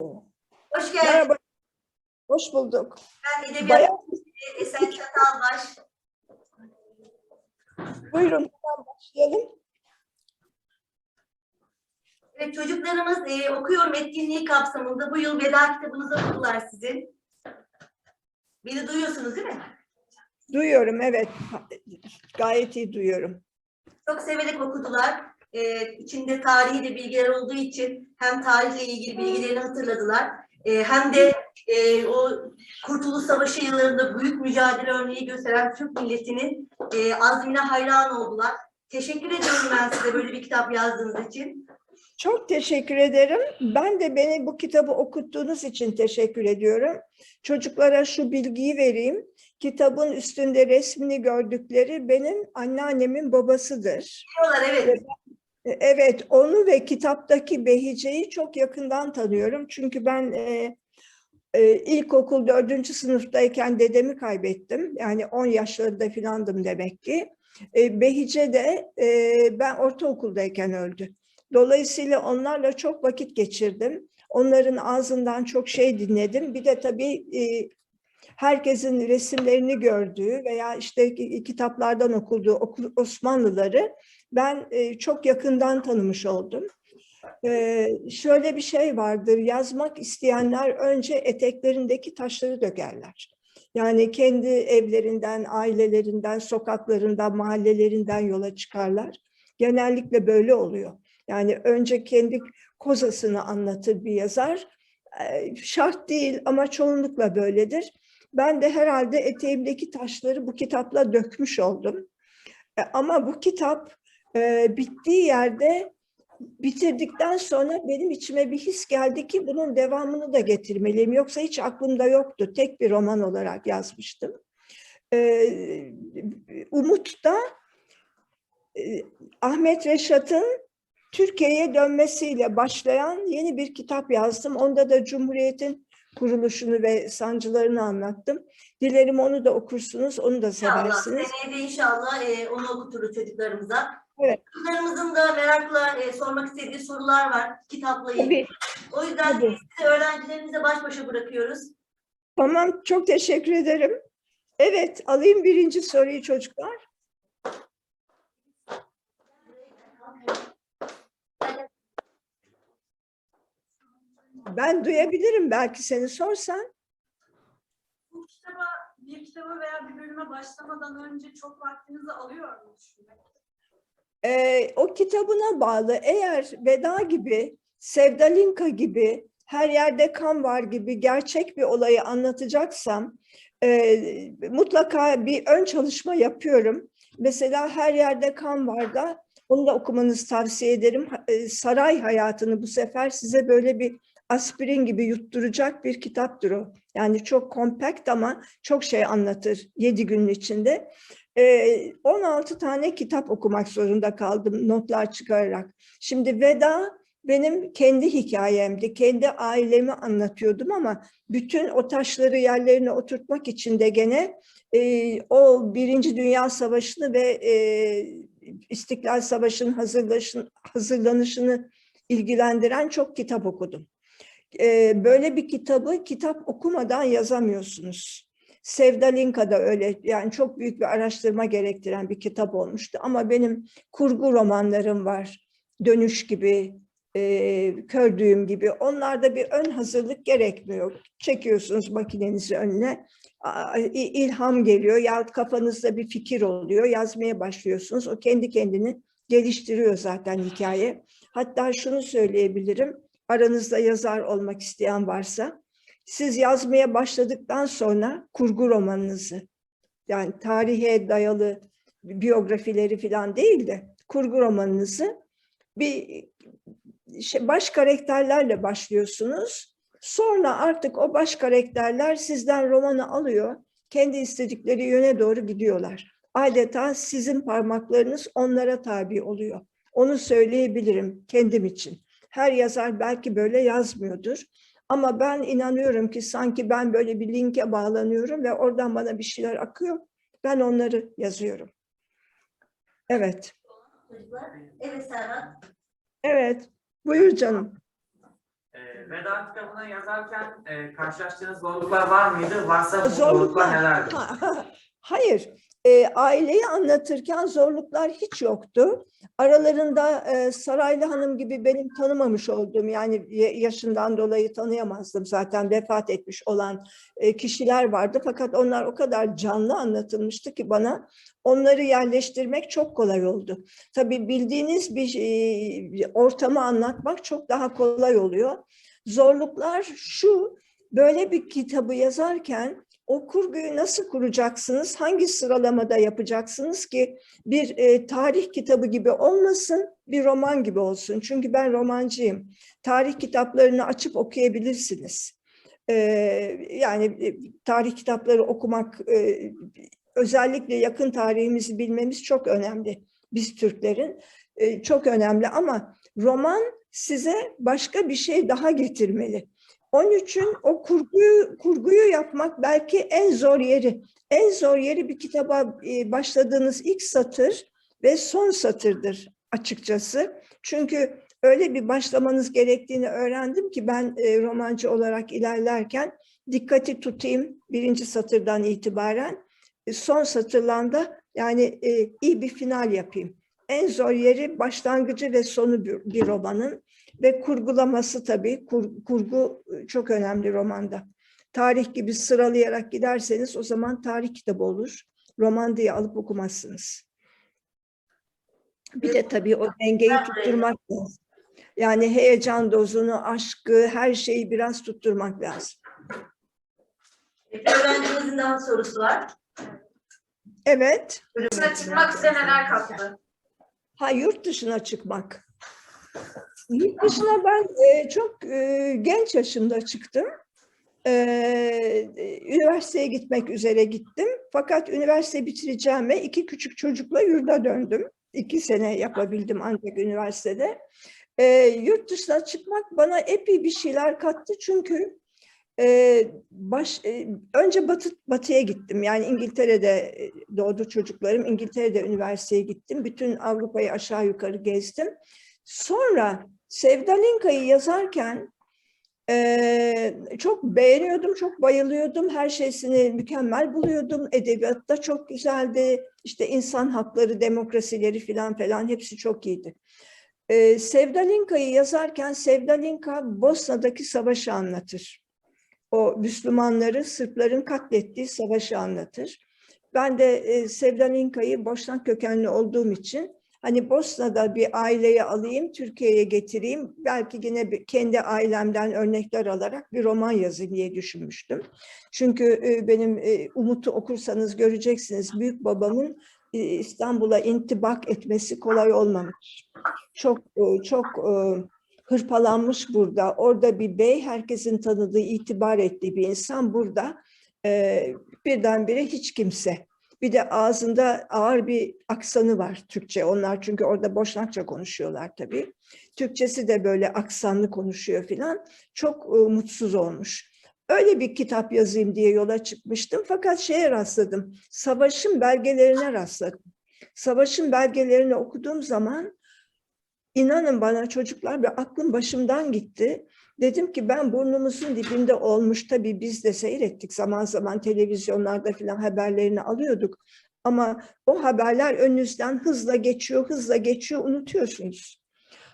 Hoş geldin. Merhaba. Hoş bulduk. Ben Edebiyat Bayağı Esen Çatalbaş. buyurun başlayalım. Evet, çocuklarımız e, okuyorum etkinliği kapsamında bu yıl veda kitabınızı okudular sizin. Beni duyuyorsunuz değil mi? Duyuyorum evet. Gayet iyi duyuyorum. Çok severek okudular. E, içinde tarihi de bilgiler olduğu için hem tarihle ilgili bilgilerini hatırladılar. E, hem de e, o Kurtuluş Savaşı yıllarında büyük mücadele örneği gösteren Türk milletinin e, azmine hayran oldular. Teşekkür ediyorum ben size böyle bir kitap yazdığınız için. Çok teşekkür ederim. Ben de beni bu kitabı okuttuğunuz için teşekkür ediyorum. Çocuklara şu bilgiyi vereyim. Kitabın üstünde resmini gördükleri benim anneannemin babasıdır. Diyorlar evet. Evet, onu ve kitaptaki Behice'yi çok yakından tanıyorum. Çünkü ben e, e, ilkokul dördüncü sınıftayken dedemi kaybettim. Yani 10 yaşlarında filandım demek ki. E, Behice de e, ben ortaokuldayken öldü. Dolayısıyla onlarla çok vakit geçirdim. Onların ağzından çok şey dinledim. Bir de tabii e, herkesin resimlerini gördüğü veya işte ki- kitaplardan okuduğu oku- Osmanlıları ben e, çok yakından tanımış oldum. E, şöyle bir şey vardır, yazmak isteyenler önce eteklerindeki taşları dökerler. Yani kendi evlerinden, ailelerinden, sokaklarından, mahallelerinden yola çıkarlar. Genellikle böyle oluyor. Yani önce kendi kozasını anlatır bir yazar. E, Şart değil ama çoğunlukla böyledir. Ben de herhalde eteğimdeki taşları bu kitapla dökmüş oldum. Ama bu kitap e, bittiği yerde bitirdikten sonra benim içime bir his geldi ki bunun devamını da getirmeliyim. Yoksa hiç aklımda yoktu. Tek bir roman olarak yazmıştım. E, Umut da e, Ahmet Reşat'ın Türkiye'ye dönmesiyle başlayan yeni bir kitap yazdım. Onda da Cumhuriyet'in kuruluşunu ve sancılarını anlattım. Dilerim onu da okursunuz, onu da İnşallah. seversiniz. Seneye de inşallah e, onu okuturuz çocuklarımıza. Evet. Çocuklarımızın da merakla e, sormak istediği sorular var kitapla ilgili. Tabii. O yüzden Tabii. sizi öğrencilerimizle baş başa bırakıyoruz. Tamam, çok teşekkür ederim. Evet, alayım birinci soruyu çocuklar. Ben duyabilirim belki seni sorsan. Bu kitaba, bir kitaba veya bir bölüme başlamadan önce çok vaktinizi alıyor mu düşünmek? Ee, o kitabına bağlı eğer Veda gibi, Sevdalinka gibi, her yerde kan var gibi gerçek bir olayı anlatacaksam e, mutlaka bir ön çalışma yapıyorum. Mesela her yerde kan var da onu da okumanızı tavsiye ederim. E, Saray hayatını bu sefer size böyle bir aspirin gibi yutturacak bir kitaptır o. Yani çok kompakt ama çok şey anlatır yedi günün içinde. Ee, 16 tane kitap okumak zorunda kaldım notlar çıkararak. Şimdi Veda benim kendi hikayemdi, kendi ailemi anlatıyordum ama bütün o taşları yerlerine oturtmak için de gene e, o Birinci Dünya Savaşı'nı ve e, İstiklal Savaşı'nın hazırlanışını ilgilendiren çok kitap okudum. E, böyle bir kitabı kitap okumadan yazamıyorsunuz. Sevdalinka da öyle yani çok büyük bir araştırma gerektiren bir kitap olmuştu ama benim kurgu romanlarım var. Dönüş gibi, e, kör düğüm gibi onlarda bir ön hazırlık gerekmiyor. Çekiyorsunuz makinenizi önüne, ilham geliyor yahut kafanızda bir fikir oluyor, yazmaya başlıyorsunuz. O kendi kendini geliştiriyor zaten hikaye. Hatta şunu söyleyebilirim, aranızda yazar olmak isteyen varsa, siz yazmaya başladıktan sonra kurgu romanınızı, yani tarihe dayalı biyografileri falan değil de kurgu romanınızı bir şey, baş karakterlerle başlıyorsunuz. Sonra artık o baş karakterler sizden romanı alıyor, kendi istedikleri yöne doğru gidiyorlar. Adeta sizin parmaklarınız onlara tabi oluyor. Onu söyleyebilirim kendim için. Her yazar belki böyle yazmıyordur. Ama ben inanıyorum ki sanki ben böyle bir linke bağlanıyorum ve oradan bana bir şeyler akıyor. Ben onları yazıyorum. Evet. Evet Serhat. evet. Buyur canım. Ee, Veda kitabını yazarken e, karşılaştığınız zorluklar var mıydı? Varsa bu Zorluklar. zorluklar nelerdi? Ha, Hayır, e, aileyi anlatırken zorluklar hiç yoktu. Aralarında e, Saraylı Hanım gibi benim tanımamış olduğum yani ya- yaşından dolayı tanıyamazdım zaten vefat etmiş olan e, kişiler vardı. Fakat onlar o kadar canlı anlatılmıştı ki bana onları yerleştirmek çok kolay oldu. Tabii bildiğiniz bir e, ortamı anlatmak çok daha kolay oluyor. Zorluklar şu, böyle bir kitabı yazarken o kurguyu nasıl kuracaksınız, hangi sıralamada yapacaksınız ki bir e, tarih kitabı gibi olmasın, bir roman gibi olsun. Çünkü ben romancıyım. Tarih kitaplarını açıp okuyabilirsiniz. E, yani e, tarih kitapları okumak, e, özellikle yakın tarihimizi bilmemiz çok önemli. Biz Türklerin e, çok önemli ama roman size başka bir şey daha getirmeli. Onun için o kurguyu, kurguyu yapmak belki en zor yeri. En zor yeri bir kitaba e, başladığınız ilk satır ve son satırdır açıkçası. Çünkü öyle bir başlamanız gerektiğini öğrendim ki ben e, romancı olarak ilerlerken dikkati tutayım birinci satırdan itibaren. E, Son satırlarda yani iyi bir final yapayım. En zor yeri başlangıcı ve sonu bir romanın ve kurgulaması tabii. Kur- kurgu e, çok önemli romanda. Tarih gibi sıralayarak giderseniz o zaman tarih kitabı olur. Roman diye alıp okumazsınız. Bir de tabii o dengeyi tutturmak lazım. Yani heyecan dozunu, aşkı, her şeyi biraz tutturmak lazım. Öğrencimizin daha sorusu var. Evet, Dışına çıkmak size neler kattı? ha yurt dışına çıkmak. Yurt dışına ben e, çok e, genç yaşımda çıktım. E, üniversiteye gitmek üzere gittim. Fakat üniversite bitireceğime iki küçük çocukla yurda döndüm. İki sene yapabildim ancak üniversitede. E, yurt dışına çıkmak bana epey bir şeyler kattı çünkü e, baş, e, önce batı, batıya gittim. Yani İngiltere'de e, doğdu çocuklarım. İngiltere'de üniversiteye gittim. Bütün Avrupa'yı aşağı yukarı gezdim. Sonra Sevda Linka'yı yazarken eee, çok beğeniyordum, çok bayılıyordum. Her şeysini mükemmel buluyordum. Edebiyatta çok güzeldi. İşte insan hakları, demokrasileri filan falan hepsi çok iyiydi. Eee Sevda Linka'yı yazarken Sevda Linka Bosna'daki savaşı anlatır. O Müslümanları Sırpların katlettiği savaşı anlatır. Ben de e, Sevda Linka'yı Boşnak kökenli olduğum için hani Bosna'da bir aileyi alayım, Türkiye'ye getireyim. Belki yine kendi ailemden örnekler alarak bir roman yazayım diye düşünmüştüm. Çünkü e, benim e, Umut'u okursanız göreceksiniz. Büyük babamın e, İstanbul'a intibak etmesi kolay olmamış. Çok çok hırpalanmış burada. Orada bir bey, herkesin tanıdığı, itibar ettiği bir insan burada. Birdenbire hiç kimse. Bir de ağzında ağır bir aksanı var Türkçe. Onlar çünkü orada Boşnakça konuşuyorlar tabii. Türkçesi de böyle aksanlı konuşuyor filan. Çok e, mutsuz olmuş. Öyle bir kitap yazayım diye yola çıkmıştım. Fakat şeye rastladım. Savaşın belgelerine rastladım. Savaşın belgelerini okuduğum zaman inanın bana çocuklar bir aklım başımdan gitti. Dedim ki ben burnumuzun dibinde olmuş tabii biz de seyrettik zaman zaman televizyonlarda filan haberlerini alıyorduk. Ama o haberler önünüzden hızla geçiyor, hızla geçiyor, unutuyorsunuz.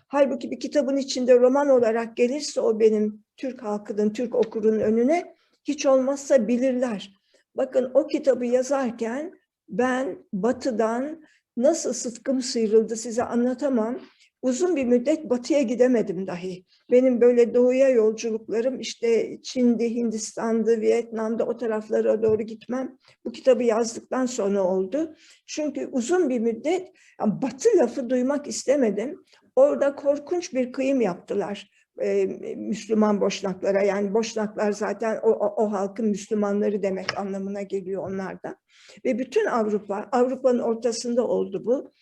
Halbuki bir kitabın içinde roman olarak gelirse o benim Türk halkının, Türk okurunun önüne hiç olmazsa bilirler. Bakın o kitabı yazarken ben batıdan nasıl sıtkım sıyrıldı size anlatamam. Uzun bir müddet batıya gidemedim dahi. Benim böyle doğuya yolculuklarım işte Çin'di, Hindistan'dı, Vietnam'da o taraflara doğru gitmem bu kitabı yazdıktan sonra oldu. Çünkü uzun bir müddet ya batı lafı duymak istemedim. Orada korkunç bir kıyım yaptılar e, Müslüman Boşnaklara. Yani Boşnaklar zaten o, o, o halkın Müslümanları demek anlamına geliyor onlarda. Ve bütün Avrupa, Avrupa'nın ortasında oldu bu.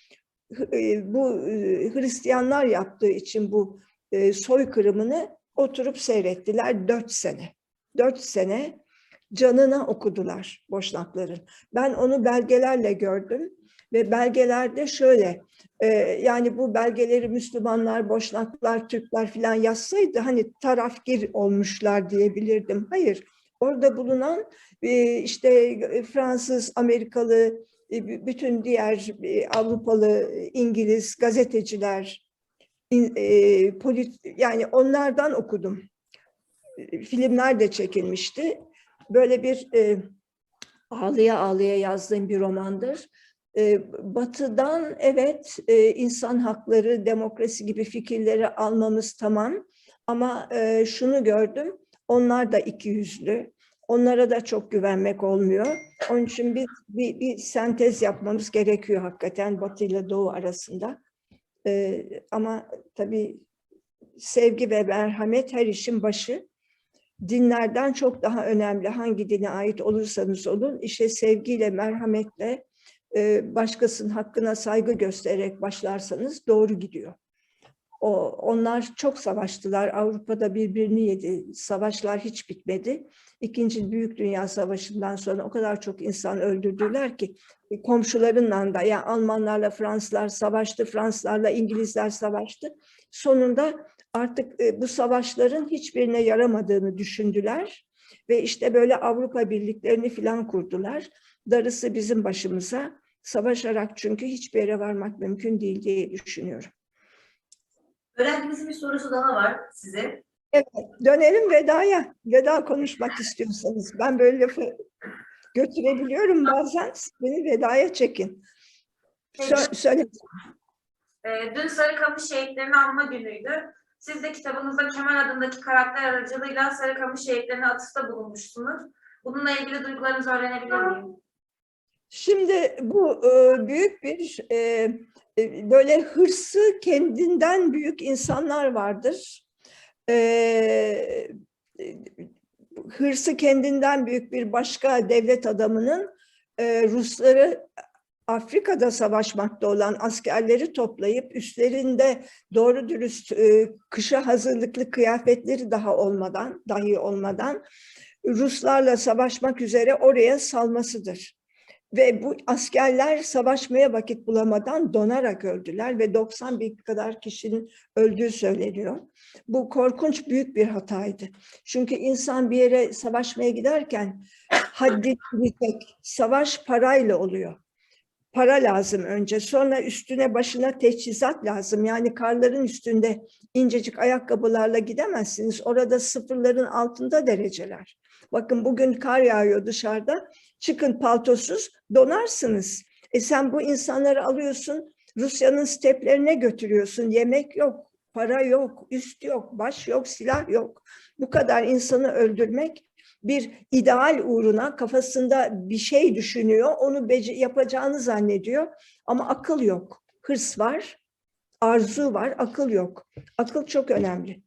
E, Bu e, Hristiyanlar yaptığı için bu e, soykırımını oturup seyrettiler dört sene. Dört sene canına okudular Boşnakların. Ben onu belgelerle gördüm Ve belgelerde şöyle, yani bu belgeleri Müslümanlar, Boşnaklar, Türkler filan yazsaydı hani tarafgir olmuşlar diyebilirdim. Hayır, orada bulunan işte Fransız, Amerikalı, bütün diğer e, Avrupalı, e, İngiliz gazeteciler, e, polit, yani onlardan okudum. E, Filmler de çekilmişti. Böyle bir e, ağlıya ağlıya yazdığım bir romandır. E, Batı'dan evet e, insan hakları, demokrasi gibi fikirleri almamız tamam. Ama e, şunu gördüm, onlar da iki yüzlü. Onlara da çok güvenmek olmuyor. Onun için biz bir, bir sentez yapmamız gerekiyor hakikaten Batı ile Doğu arasında. E, ama tabii sevgi ve merhamet her işin başı. Dinlerden çok daha önemli hangi dine ait olursanız olun işe sevgiyle, merhametle, e, başkasının hakkına saygı göstererek başlarsanız doğru gidiyor. O, onlar çok savaştılar. Avrupa'da birbirini yedi. Savaşlar hiç bitmedi. İkinci Büyük Dünya Savaşı'ndan sonra o kadar çok insan öldürdüler ki e, komşularından da yani Almanlarla Fransızlar savaştı, Fransızlarla İngilizler savaştı. Sonunda artık e, bu savaşların hiçbirine yaramadığını düşündüler ve işte böyle Avrupa birliklerini filan kurdular. Darısı bizim başımıza savaşarak çünkü hiçbir yere varmak mümkün değil diye düşünüyorum. Öğrencimizin bir sorusu daha var size. Dönelim vedaya. Veda konuşmak istiyorsanız. Ben böyle lafı götürebiliyorum bazen. Siz Beni vedaya çekin. Sö- söyle. Ee, dün Sarıkamış şehitlerini anma günüydü. Siz de kitabınızda Kemal adındaki karakter aracılığıyla Sarıkamış şehitlerine atıfta bulunmuşsunuz. Bununla ilgili duygularınızı öğrenebilir miyim? Şimdi bu e, büyük bir e, e, böyle hırsı kendinden büyük insanlar vardır. E, e, hırsı kendinden büyük bir başka devlet adamının e, Rusları Afrika'da savaşmakta olan askerleri toplayıp üstlerinde doğru dürüst e, kışa hazırlıklı kıyafetleri daha olmadan, dahi olmadan Ruslarla savaşmak üzere oraya salmasıdır. Ve bu askerler savaşmaya vakit bulamadan donarak öldüler ve 90 bin kadar kişinin öldüğü söyleniyor. Bu korkunç büyük bir hataydı. Çünkü insan bir yere savaşmaya giderken haddi bilecek. Savaş parayla oluyor. Para lazım önce. Sonra üstüne başına teçhizat lazım. Yani karların üstünde incecik ayakkabılarla gidemezsiniz. Orada sıfırların altında dereceler. Bakın bugün kar yağıyor dışarıda. Çıkın paltosuz donarsınız. E sen bu insanları alıyorsun Rusya'nın steplerine götürüyorsun. Yemek yok, para yok, üst yok, baş yok, silah yok. Bu kadar insanı öldürmek bir ideal uğruna kafasında bir şey düşünüyor, onu yapacağını zannediyor ama akıl yok. Hırs var, arzu var, akıl yok. Akıl çok önemli.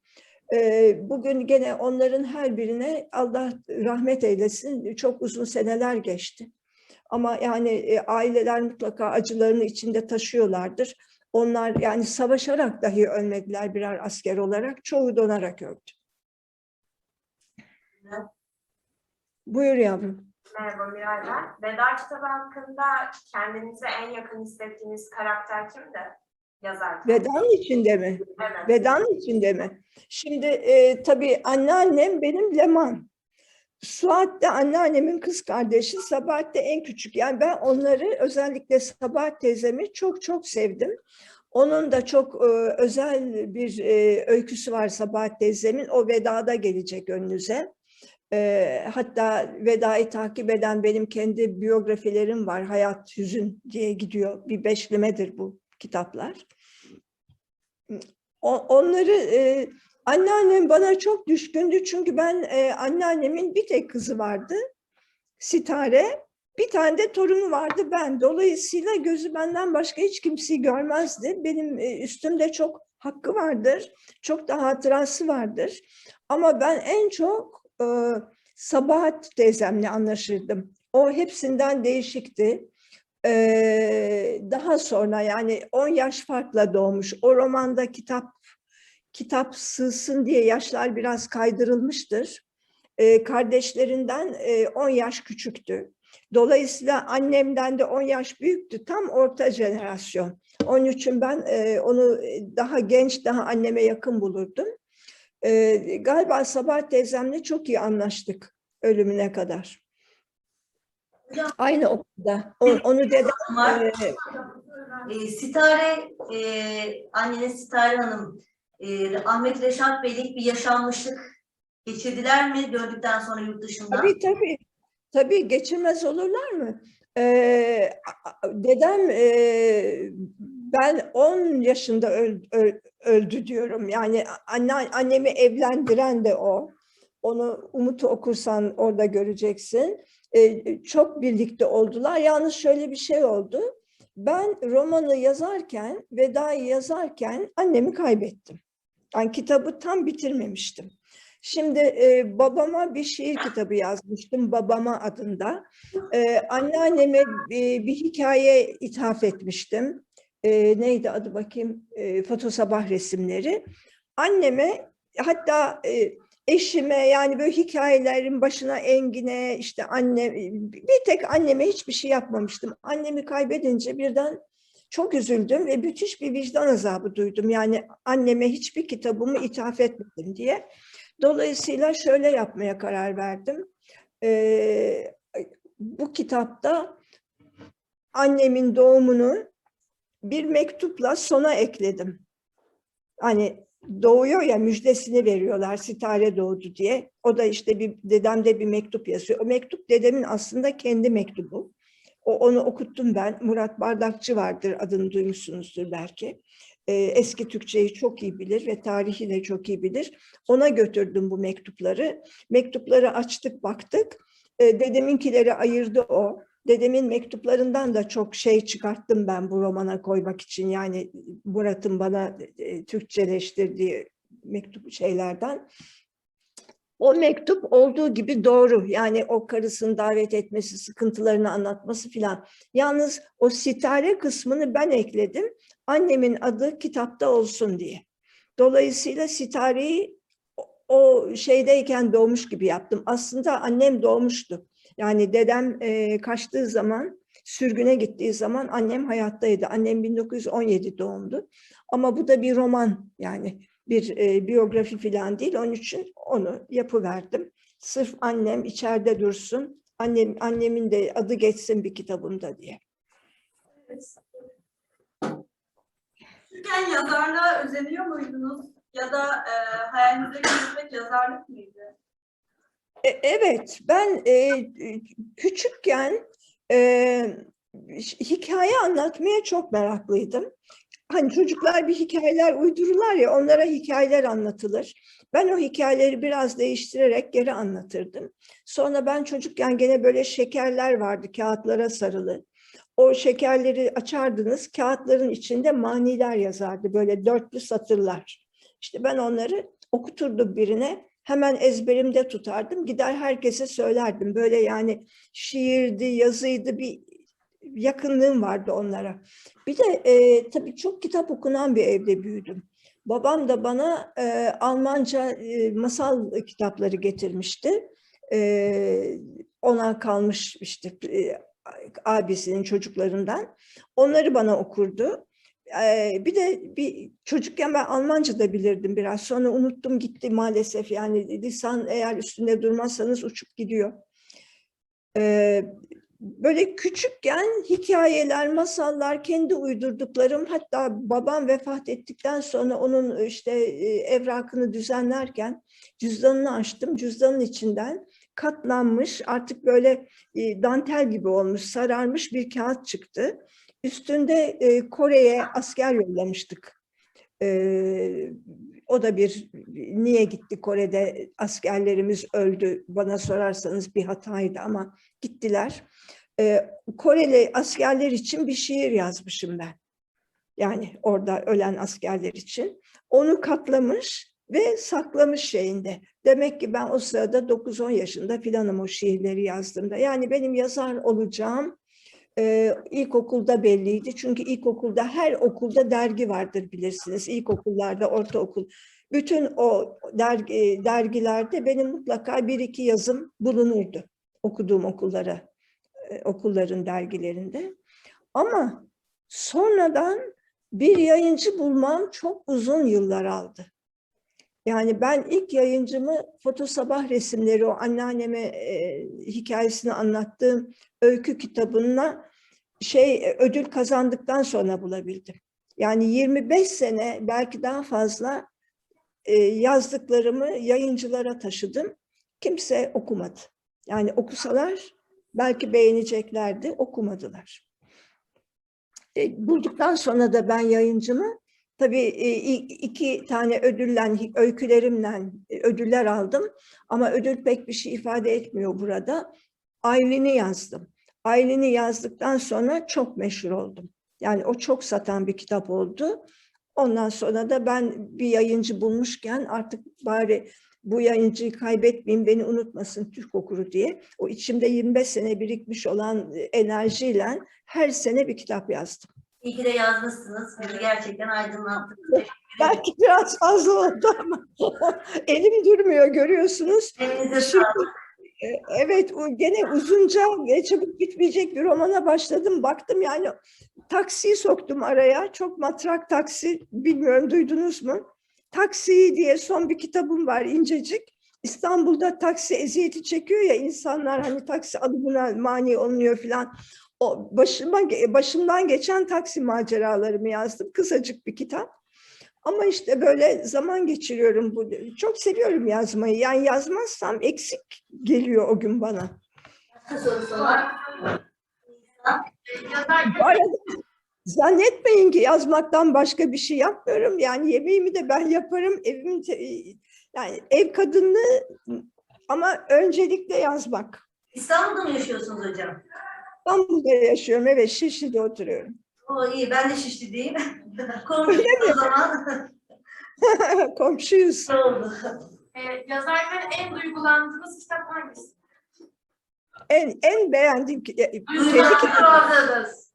Ee, Bugün gene onların her birine Allah rahmet eylesin. Çok uzun seneler geçti. Ama yani e, aileler mutlaka acılarını içinde taşıyorlardır. Onlar yani savaşarak dahi ölmediler birer asker olarak. Çoğu donarak öldü. Buyur yavrum. Merhaba Miray ben. Veda kitabı hakkında kendinize en yakın hissettiğiniz karakter kimdi? Yazarken. Vedanın içinde mi? Evet. Vedanın içinde mi? Şimdi e, tabii anneannem benim Leman. Suat da anneannemin kız kardeşi, Sabahat de en küçük. Yani ben onları özellikle Sabahat teyzemi çok çok sevdim. Onun da çok e, özel bir e, öyküsü var Sabahat teyzemin. O vedada gelecek önünüze. E, hatta vedayı takip eden benim kendi biyografilerim var. Hayat Hüzün diye gidiyor. Bir beşlemedir bu kitaplar. O- onları e, anneannem bana çok düşkündü çünkü ben e, anneannemin bir tek kızı vardı Sitare bir tane de torunu vardı ben dolayısıyla gözü benden başka hiç kimseyi görmezdi benim e, üstümde çok hakkı vardır çok da hatırası vardır ama ben en çok e, Sabahat teyzemle anlaşırdım o hepsinden değişikti Eee, daha sonra yani 10 yaş farkla doğmuş. O romanda kitap kitap sığsın diye yaşlar biraz kaydırılmıştır. Eee, kardeşlerinden eee, 10 yaş küçüktü. Dolayısıyla annemden de 10 yaş büyüktü. Tam orta jenerasyon. Onun için ben e, onu daha genç, daha anneme yakın bulurdum. E, galiba Sabah teyzemle çok iyi anlaştık ölümüne kadar. Aynı okulda. O- onu dedem Var. e, E, Sitare, e, anneniz Sitare Hanım, e, Ahmet Reşat Bey'lik bir yaşanmışlık geçirdiler mi döndükten sonra yurt dışından? Tabii tabii. Tabii geçirmez olurlar mı? Ee, dedem e, ben 10 yaşında öl- öl- öldü diyorum. Yani anne, annemi evlendiren de o. Onu Umut'u okursan orada göreceksin. Ee, çok birlikte oldular. Yalnız şöyle bir şey oldu. Ben romanı yazarken, Veda'yı yazarken annemi kaybettim. Yani kitabı tam bitirmemiştim. Şimdi e, babama bir şiir kitabı yazmıştım, babama adında. E, anneanneme e, bir hikaye ithaf etmiştim. E, neydi adı bakayım? E, Foto Sabah resimleri. Anneme hatta e, eşime yani böyle hikayelerin başına Engin'e işte anne bir tek anneme hiçbir şey yapmamıştım. Annemi kaybedince birden çok üzüldüm ve müthiş bir vicdan azabı duydum. Yani anneme hiçbir kitabımı ithaf etmedim diye. Dolayısıyla şöyle yapmaya karar verdim. Ee, bu kitapta annemin doğumunu bir mektupla sona ekledim. Hani doğuyor ya müjdesini veriyorlar Sitare doğdu diye. O da işte bir dedem de bir mektup yazıyor. O mektup dedemin aslında kendi mektubu. O, onu okuttum ben. Murat Bardakçı vardır adını duymuşsunuzdur belki. Ee, eski Türkçeyi çok iyi bilir ve tarihi de çok iyi bilir. Ona götürdüm bu mektupları. Mektupları açtık baktık. E, dedeminkileri ayırdı o. Dedemin mektuplarından da çok şey çıkarttım ben bu romana koymak için. Yani Murat'ın bana e, Türkçeleştirdiği mektup şeylerden. O mektup olduğu gibi doğru. Yani o karısını davet etmesi, sıkıntılarını anlatması filan. Yalnız o sitare kısmını ben ekledim. Annemin adı kitapta olsun diye. Dolayısıyla sitareyi o- o şeydeyken doğmuş gibi yaptım. Aslında annem doğmuştu. Yani dedem e, kaçtığı zaman, sürgüne gittiği zaman annem hayattaydı. Annem 1917 doğumlu. Ama bu da bir roman yani bir e, biyografi falan değil. Onun için onu yapıverdim. Sırf annem içeride dursun, annem annemin de adı geçsin bir kitabımda diye. Küçükken yazarlığa özeniyor muydunuz? Ya da e, hayalinizdeki meslek yazarlık mıydı? E, Evet, ben e, e, küçükken e, hikaye anlatmaya çok meraklıydım. Hani çocuklar bir hikayeler uydururlar ya, onlara hikayeler anlatılır. Ben o hikayeleri biraz değiştirerek geri anlatırdım. Sonra ben çocukken gene böyle şekerler vardı kağıtlara sarılı. O şekerleri açardınız, kağıtların içinde maniler yazardı, böyle dörtlü satırlar. İşte ben onları okuturdum birine, hemen ezberimde tutardım. Gider herkese söylerdim. Böyle yani şiirdi, yazıydı bir yakınlığım vardı onlara. Bir de e, tabii çok kitap okunan bir evde büyüdüm. Babam da bana e, Almanca e, masal kitapları getirmişti. E, ona kalmış işte e, abisinin çocuklarından. Onları bana okurdu. Bir de bir çocukken ben Almanca da bilirdim biraz. Sonra unuttum gitti maalesef. Yani lisan eğer üstünde durmazsanız uçup gidiyor. Böyle küçükken hikayeler, masallar, kendi uydurduklarım hatta babam vefat ettikten sonra onun işte evrakını düzenlerken cüzdanını açtım. Cüzdanın içinden katlanmış artık böyle e, dantel gibi olmuş, sararmış bir kağıt çıktı. Üstünde e, Kore'ye asker yollamıştık. E, o da bir niye gitti Kore'de askerlerimiz öldü bana sorarsanız bir hataydı ama gittiler. E, Koreli askerler için bir şiir yazmışım ben. Yani orada ölen askerler için. Onu katlamış ve saklamış şeyinde. Demek ki ben o sırada 9-10 yaşında filanım o şiirleri yazdığımda. Yani benim yazar olacağım e, ilkokulda belliydi. Çünkü ilkokulda her okulda dergi vardır bilirsiniz. İlkokullarda, ortaokul. Bütün o dergi, dergilerde benim mutlaka bir iki yazım bulunurdu okuduğum okullara e, okulların dergilerinde. Ama sonradan bir yayıncı bulmam çok uzun yıllar aldı. Yani ben ilk yayıncımı Foto Sabah resimleri o anneanneme e, hikayesini anlattığım öykü kitabına şey e, ödül kazandıktan sonra bulabildim. Yani 25 sene belki daha fazla e, yazdıklarımı yayıncılara taşıdım. Kimse okumadı. Yani okusalar belki beğeneceklerdi, okumadılar. E, bulduktan sonra da ben yayıncımı tabii e, iki tane ödüllen, öykülerimle e, ödüller aldım. Ama ödül pek bir şey ifade etmiyor burada. Aylin'i yazdım. Aylin'i yazdıktan sonra çok meşhur oldum. Yani o çok satan bir kitap oldu. Ondan sonra da ben bir yayıncı bulmuşken artık bari bu yayıncıyı kaybetmeyeyim, beni unutmasın Türk okuru diye. O içimde 25 sene birikmiş olan e, enerjiyle her sene bir kitap yazdım. İyi ki de yazmışsınız. Bizi gerçekten aydınlattınız. Belki biraz fazla oldu ama elim durmuyor görüyorsunuz. Elinize sağlık. e, evet gene uzunca ve çabuk bitmeyecek bir romana başladım. Baktım yani taksiyi soktum araya. Çok matrak taksi. Bilmiyorum duydunuz mu? Taksi diye son bir kitabım var incecik. İstanbul'da taksi eziyeti çekiyor ya insanlar hani taksi alımına mani olunuyor filan. O başıma başımdan geçen taksi maceralarımı yazdım. Kısacık bir kitap. Ama işte böyle zaman geçiriyorum bu. Çok seviyorum yazmayı. Yani yazmazsam eksik geliyor o gün bana. Bu arada zannetmeyin ki yazmaktan başka bir şey yapmıyorum. Yani yemeğimi de ben yaparım. Evimin te- yani ev kadını ama öncelikle yazmak. İstanbul'da mı yaşıyorsunuz hocam? İstanbul'da yaşıyorum. Evet Şişli'de oturuyorum. O iyi. Ben de Şişli'deyim. Komşuyuz o zaman. Komşuyuz. Ne oldu? Ee, yazarken en duygulandığınız kitap hangisi? En, en beğendiğim ki- kendi Duygulandığınız.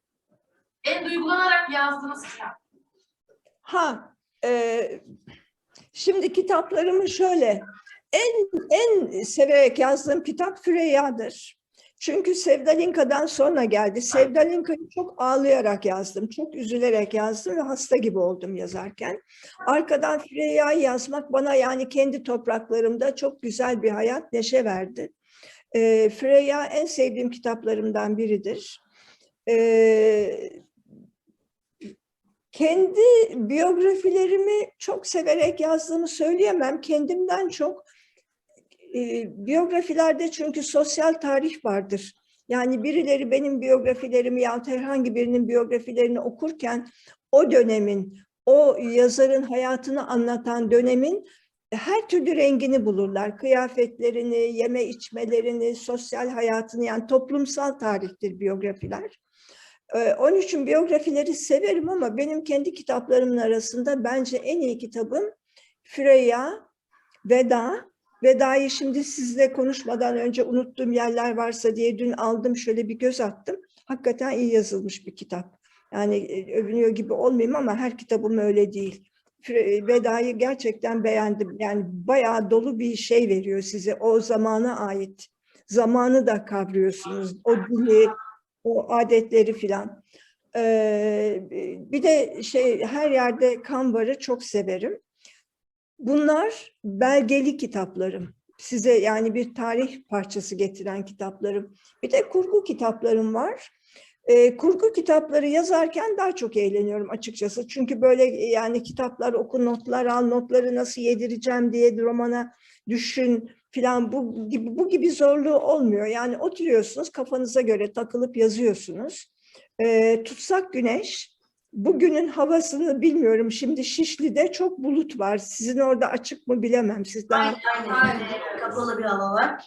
En duygulanarak yazdığınız kitap. Ha, e, şimdi kitaplarımı şöyle, en en severek yazdığım kitap Füreyya'dır. Çünkü Sevda Linka'dan sonra geldi. Sevda Linka'yı çok ağlayarak yazdım, çok üzülerek yazdım ve hasta gibi oldum yazarken. Arkadan Füreyya'yı yazmak bana yani kendi topraklarımda çok güzel bir hayat, neşe verdi. E, Füreyya en sevdiğim kitaplarımdan biridir. E, kendi biyografilerimi çok severek yazdığımı söyleyemem. Kendimden çok e, biyografilerde çünkü sosyal tarih vardır. Yani birileri benim biyografilerimi ya herhangi birinin biyografilerini okurken o dönemin, o yazarın hayatını anlatan dönemin her türlü rengini bulurlar. Kıyafetlerini, yeme içmelerini, sosyal hayatını yani toplumsal tarihtir biyografiler. Onun için biyografileri severim ama benim kendi kitaplarımın arasında bence en iyi kitabım Füreyya, Veda. Veda'yı şimdi sizle konuşmadan önce unuttuğum yerler varsa diye dün aldım şöyle bir göz attım. Hakikaten iyi yazılmış bir kitap. Yani e, övünüyor gibi olmayayım ama her kitabım öyle değil. Füre- Veda'yı gerçekten beğendim. Yani bayağı dolu bir şey veriyor size o zamana ait. Zamanı da kavruyorsunuz. O dili, o adetleri filan. Ee, bir de şey her yerde kan varı çok severim. Bunlar belgeli kitaplarım. Size yani bir tarih parçası getiren kitaplarım. Bir de kurgu kitaplarım var. Ee, kurgu kitapları yazarken daha çok eğleniyorum açıkçası. Çünkü böyle yani kitaplar oku, notlar al, notları nasıl yedireceğim diye romana düşün filan bu gibi, bu gibi zorluğu olmuyor. Yani oturuyorsunuz kafanıza göre takılıp yazıyorsunuz. Ee, tutsak güneş, bugünün havasını bilmiyorum. Şimdi Şişli'de çok bulut var. Sizin orada açık mı bilemem. Siz daha Aynen. Aynen. Kapalı bir hava var.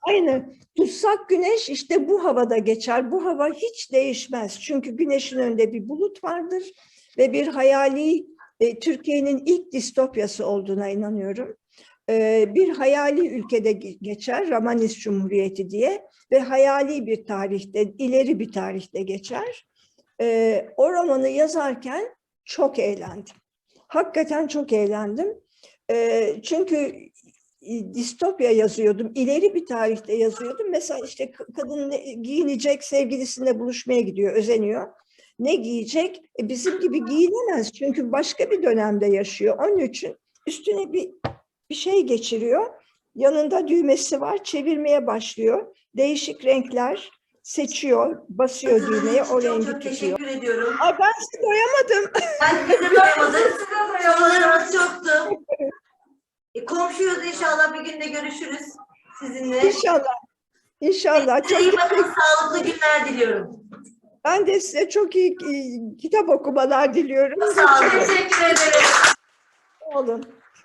Aynı. Tutsak güneş işte bu havada geçer. Bu hava hiç değişmez. Çünkü güneşin önünde bir bulut vardır ve bir hayali e, Türkiye'nin ilk distopyası olduğuna inanıyorum. E, bir hayali ülkede ge- geçer, Ramanist Cumhuriyeti diye ve hayali bir tarihte, ileri bir tarihte geçer. E, o romanı yazarken çok eğlendim. Hakikaten çok eğlendim. E, çünkü distopya yazıyordum. İleri bir tarihte yazıyordum. Mesela işte kadın ne- giyinecek, sevgilisiyle buluşmaya gidiyor, özeniyor. Ne giyecek? E, bizim gibi giyinemez. Çünkü başka bir dönemde yaşıyor. Onun için üstüne bir bir şey geçiriyor. Yanında düğmesi var. Çevirmeye başlıyor. Değişik renkler seçiyor, basıyor düğmeye, o çok rengi çok tutuyor. teşekkür ediyorum. Ay ben sizi doyamadım. Ben bize doyamadık. Sorularımız çoktu. E, komşuyuz inşallah bir gün de görüşürüz sizinle. İnşallah. İnşallah. Çok Size iyi bakın, sağlıklı günler diliyorum. Ben de size çok iyi e, kitap okumalar diliyorum. Sağ olun. Teşekkür ederim. Olun.